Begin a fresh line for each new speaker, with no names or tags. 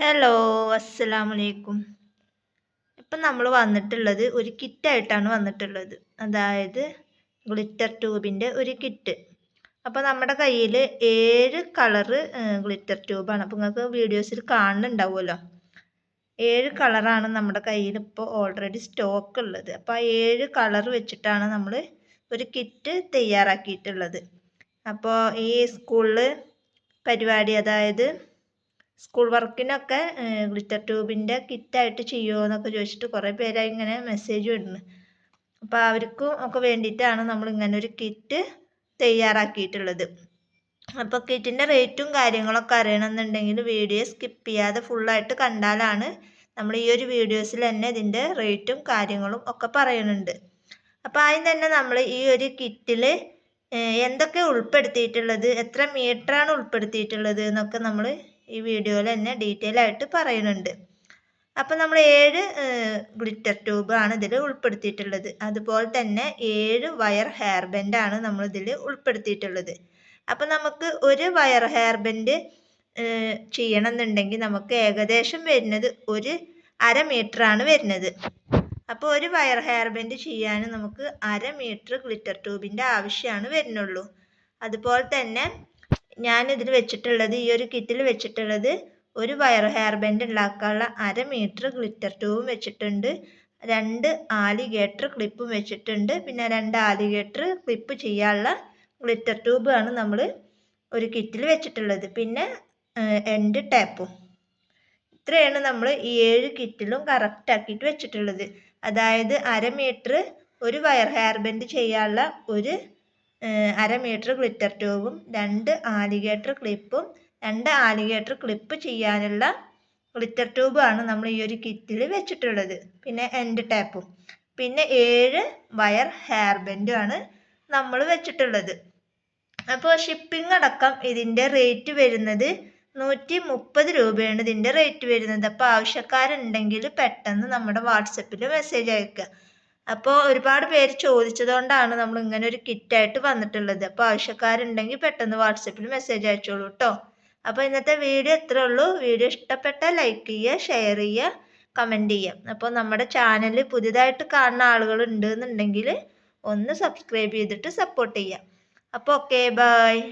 Hello അസ്സലാമു അലൈക്കും ഇപ്പം നമ്മൾ വന്നിട്ടുള്ളത് ഒരു കിറ്റായിട്ടാണ് വന്നിട്ടുള്ളത്. അതായത് ഗ്ലിറ്റർ ട്യൂബിന്റെ ഒരു കിറ്റ്. അപ്പോൾ നമ്മുടെ കയ്യിൽ ഏഴ് കളറ് ഗ്ലിറ്റർ ട്യൂബാണ്. അപ്പോൾ നിങ്ങൾക്ക് വീഡിയോസിൽ കാണുന്നുണ്ടാവുമല്ലോ. ഏഴ് കളറാണ് നമ്മുടെ കയ്യിൽ ഇപ്പോൾ ഓൾറെഡി സ്റ്റോക്ക് ഉള്ളത്. അപ്പോൾ ആ ഏഴ് കളർ വെച്ചിട്ടാണ് നമ്മൾ ഒരു കിറ്റ് തയ്യാറാക്കിയിട്ടുള്ളത്. അപ്പോൾ ഈ സ്കൂളിൽ പരിപാടി അതായത് സ്കൂൾ വർക്കിനൊക്കെ ഗ്ലിറ്റർ ട്യൂബിന്റെ കിറ്റായിട്ട് ചെയ്യുമോ എന്നൊക്കെ ചോദിച്ചിട്ട് കുറേ പേരായി ഇങ്ങനെ മെസ്സേജ് വിടുന്നു അപ്പോൾ അവർക്കും ഒക്കെ വേണ്ടിയിട്ടാണ് നമ്മൾ ഇങ്ങനെ ഒരു കിറ്റ് തയ്യാറാക്കിയിട്ടുള്ളത്. അപ്പോൾ കിറ്റിന്റെ റേറ്റും കാര്യങ്ങളൊക്കെ അറിയണമെന്നുണ്ടെങ്കിൽ വീഡിയോ സ്കിപ്പ് ചെയ്യാതെ ഫുള്ളായിട്ട് കണ്ടാലാണ് നമ്മൾ ഈ ഒരു വീഡിയോസിൽ തന്നെ ഇതിന്റെ റേറ്റും കാര്യങ്ങളും ഒക്കെ പറയുന്നുണ്ട് അപ്പോൾ ആദ്യം തന്നെ നമ്മൾ ഈ ഒരു കിറ്റിൽ എന്തൊക്കെ ഉൾപ്പെടുത്തിയിട്ടുള്ളത് എത്ര മീറ്ററാണ് ഉൾപ്പെടുത്തിയിട്ടുള്ളത് എന്നൊക്കെ നമ്മൾ ഈ വീഡിയോയിൽ തന്നെ ഡീറ്റെയിൽ ആയിട്ട് പറയുന്നുണ്ട്. അപ്പോൾ നമ്മൾ ഏഴ് ഗ്ലിറ്റർ ആണ് ഇതിൽ ഉൾപ്പെടുത്തിയിട്ടുള്ളത്. അതുപോലെ തന്നെ ഏഴ് വയർ ഹെയർ ബെൻഡാണ് നമ്മൾ ഇതിൽ ഉൾപ്പെടുത്തിയിട്ടുള്ളത്. അപ്പോൾ നമുക്ക് ഒരു വയർ ഹെയർ ബെൻഡ് ചെയ്യണം എന്നുണ്ടെങ്കിൽ നമുക്ക് ഏകദേശം വരുന്നത് ഒരു അര ആണ് വരുന്നത്. അപ്പോൾ ഒരു വയർ ഹെയർ ബെൻഡ് ചെയ്യാൻ നമുക്ക് അര മീറ്റർ ഗ്ലിറ്റർ ട്യൂബിന്റെ ആവശ്യമാണ് വരുന്നുള്ളൂ. അതുപോലെ തന്നെ ഞാൻ ഇതിൽ വെച്ചിട്ടുള്ളത് ഈ ഒരു കിറ്റിൽ വെച്ചിട്ടുള്ളത് ഒരു വയർ ഹെയർ ബാൻഡ് ഉണ്ടാക്കാനുള്ള അര മീറ്റർ ഗ്ലിറ്റർ ട്യൂബും വെച്ചിട്ടുണ്ട് രണ്ട് ആലിഗേറ്റർ ക്ലിപ്പും വെച്ചിട്ടുണ്ട് പിന്നെ രണ്ട് ആലിഗേറ്റർ ക്ലിപ്പ് ചെയ്യാനുള്ള ഗ്ലിറ്റർ ട്യൂബാണ് നമ്മൾ ഒരു കിറ്റിൽ വെച്ചിട്ടുള്ളത്. പിന്നെ എൻഡ് ടാപ്പും. ഇത്രയാണ് നമ്മൾ ഈ ഏഴ് കിറ്റിലും കറക്റ്റ് ആക്കിയിട്ട് വെച്ചിട്ടുള്ളത്. അതായത് അര മീറ്റർ ഒരു വയർ ഹെയർ ബാൻഡ് ചെയ്യാനുള്ള ഒരു അര മീറ്റർ ഗ്ലിറ്റർ ട്യൂബും രണ്ട് ആലിഗേറ്റർ ക്ലിപ്പും രണ്ട് ആലിഗേറ്റർ ക്ലിപ്പ് ചെയ്യാനുള്ള ഗ്ലിറ്റർ ട്യൂബാണ് നമ്മൾ ഈ ഒരു കിറ്റിൽ വെച്ചിട്ടുള്ളത്. പിന്നെ എൻഡ് ടാപ്പും. പിന്നെ ഏഴ് വയർ ഹെയർ ബെൻഡുമാണ് നമ്മൾ വെച്ചിട്ടുള്ളത്. അപ്പോൾ ഷിപ്പിംഗ് അടക്കം ഇതിന്റെ റേറ്റ് വരുന്നത് നൂറ്റി മുപ്പത് രൂപയാണ് ഇതിന്റെ റേറ്റ് വരുന്നത്. അപ്പോൾ ആവശ്യക്കാരുണ്ടെങ്കിൽ പെട്ടെന്ന് നമ്മുടെ വാട്സപ്പിൽ മെസ്സേജ് അയക്കുക. അപ്പോൾ ഒരുപാട് പേര് ചോദിച്ചതുകൊണ്ടാണ് നമ്മൾ ഇങ്ങനെ ഒരു കിറ്റായിട്ട് വന്നിട്ടുള്ളത്. അപ്പോൾ ആവശ്യക്കാരുണ്ടെങ്കിൽ പെട്ടെന്ന് വാട്സപ്പിൽ മെസ്സേജ് അയച്ചോളൂ കേട്ടോ അപ്പോൾ ഇന്നത്തെ വീഡിയോ ഇത്രേ ഉള്ളൂ. വീഡിയോ ഇഷ്ടപ്പെട്ടാൽ ലൈക്ക് ചെയ്യുക ഷെയർ ചെയ്യുക കമന്റ് ചെയ്യുക. അപ്പോൾ നമ്മുടെ ചാനൽ പുതിയതായിട്ട് കാണുന്ന ആളുകൾ ഉണ്ട് എന്നുണ്ടെങ്കിൽ ഒന്ന് സബ്സ്ക്രൈബ് ചെയ്തിട്ട് സപ്പോർട്ട് ചെയ്യുക. അപ്പോൾ ഓക്കെ ബായ്